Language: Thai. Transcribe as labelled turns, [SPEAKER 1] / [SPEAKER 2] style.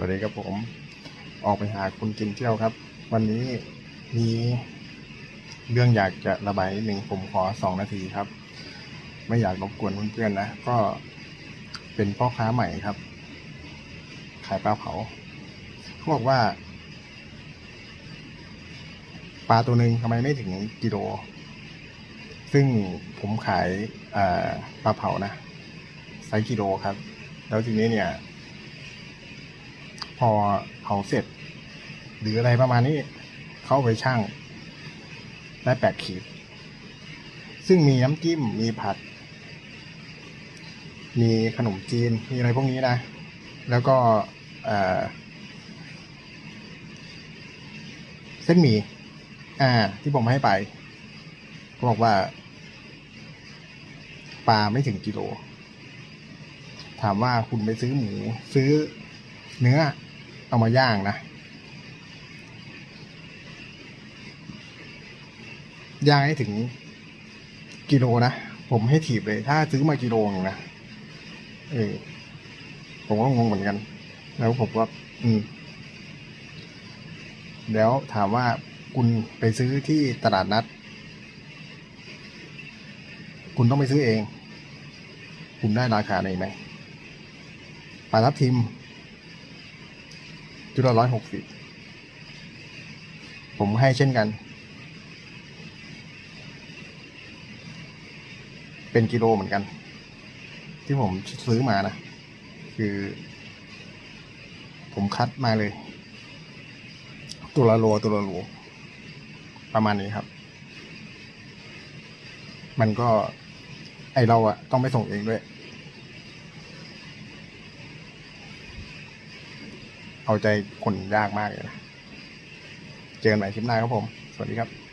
[SPEAKER 1] วัสดีครับผมออกไปหาคุณกินเที่ยวครับ วันนี้มีเรื่องอยากจะระบายหนึ่งผมขอสองนาทีครับ ไม่อยากรบกวนเพื่อนๆนะ ก็เป็นพ่อค้าใหม่ครับ ขายปลาเผาเขาบอกว่า ปลาตัวหนึ่งทำไมไม่ถึงกิโล ซึ่งผมขายปลาเผานะไซส์กิโลครับ แล้วทีนี้เนี่ย พอเผาเสร็จ หรืออะไรประมาณนี้ เข้าไปช่างได้แปดขีด ซึ่งมีน้ำจิ้มมีผัด มีขนมจีน มีอะไรพวกนี้นะ แล้วก็เส้นหมี่อ่า ที่ผมให้ไปเขาบอกว่า ปลาไม่ถึงกิโล ถามว่าคุณไปซื้อหมู ซื้อเนื้อ เอามาย่างนะ ย่างให้ถึงกิโลนะ ผมให้ถีบเลย ถ้าซื้อมากิโลนึงนะเออผมก็งงเหมือนกัน แล้วผมก็อืม แล้วถามว่าคุณไปซื้อที่ตลาดนัด คุณต้องไปซื้อเอง คุณได้ราคาไหนไหมปลาทับทิม จุดละร้อยหกสิบผมให้เช่นกัน เป็นกิโลเหมือนกัน ที่ผมซื้อมานะ คือ ผมคัดมาเลย ตัวละโลตัวละโลประมาณนี้ครับ มันก็ไอเราอะต้องไปส่งเองด้วย เอาใจคนยากมากเลยนะเจอกันใหม่คลิปหน้าครับผม สวัสดีครับ